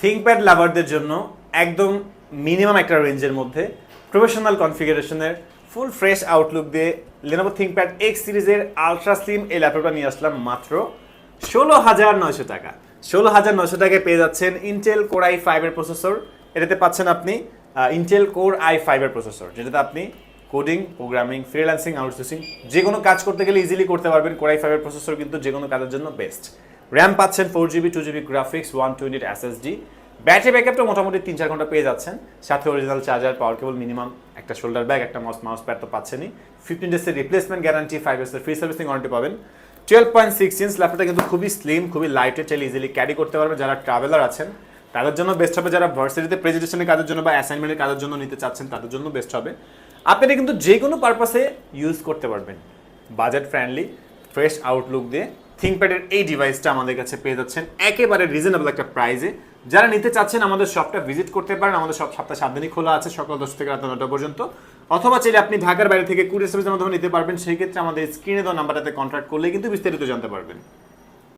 ThinkPad লাভারদের জন্য একদম minimum একটা রেঞ্জের মধ্যে প্রফেশনাল কনফিগারেশনের ফুল ফ্রেশ আউটলুক দিয়ে লেনোভো থিঙ্কপ্যাড এক্স সিরিজের আলট্রা স্লিম এই ল্যাপটপটা নিয়ে আসলাম মাত্র ষোলো হাজার নয়শো টাকা। ষোলো হাজার নয়শো টাকায় পেয়ে যাচ্ছেন ইন্টেল কোর আই ফাইভের প্রসেসর এটাতে পাচ্ছেন আপনি ইন্টেল কোর আই ফাইভের প্রসেসর যেটাতে আপনি কোডিং প্রোগ্রামিং ফ্রিল্যান্সিং আউটসোর্সিং যে কোনো কাজ করতে গেলে ইজিলি করতে পারবেন। কোর আই ফাইভের প্রসেসর কিন্তু যে কোনো কাজের জন্য বেস্ট র্যাম পাচ্ছেন four GB two GB graphics one twenty SSD battery ব্যাকআপটা মোটামুটি তিন চার ঘণ্টা পেয়ে যাচ্ছেন। সাথে original charger power cable minimum একটা শোল্ডার ব্যাগ একটা মাউস মাউস প্যাড তো পাচ্ছেনই। ফিফটিন ডেসের রিপ্লেসমেন্ট গ্যারান্টি ফাইভ ডেসের ফ্রি সার্ভিসিং ওয়ারেন্টি পাবেন। টুয়েলভ পয়েন্ট সিক্স ইঞ্চ ল্যাপটপটা কিন্তু খুবই স্লিম খুবই লাইটে চাইলে ইজিলি ক্যারি করতে পারবে যারা ট্রাভেলার আছেন। তাদের জন্য বেস্ট হবে যারা ভার্সিটিতে প্রেজেন্টেশনের কাজের জন্য বা অ্যাসাইনমেন্টের কাজের জন্য নিতে চাচ্ছেন, তাদের জন্য বেস্ট হবে। আপনি এটা কিন্তু যে কোনো পারপাসে ইউজ করতে পারবেন। বাজেট ফ্রেন্ডলি ফ্রেশ আউটলুক দিয়ে। থিঙ্কপ্যাডের এই ডিভাইসটা আমাদের কাছে পেয়ে যাচ্ছেন। একেবারে রিজনেবল একটা প্রাইজে যারা নিতে চাচ্ছেন, আমাদের শপটা ভিজিট করতে পারেন। আমাদের সব সপ্তাহ সাত দিনই খোলা আছে, সকাল দশ থেকে রাত নটা পর্যন্ত। অথবা চাইলে আপনি ঢাকার বাইরে থেকে কুড়ি সার্ভিসের মাধ্যমে নিতে পারবেন। সেই ক্ষেত্রে আমাদের স্ক্রিনে দেওয়া নাম্বারটাতে কন্ট্যাক্ট করলে কিন্তু বিস্তারিত জানতে পারবেন।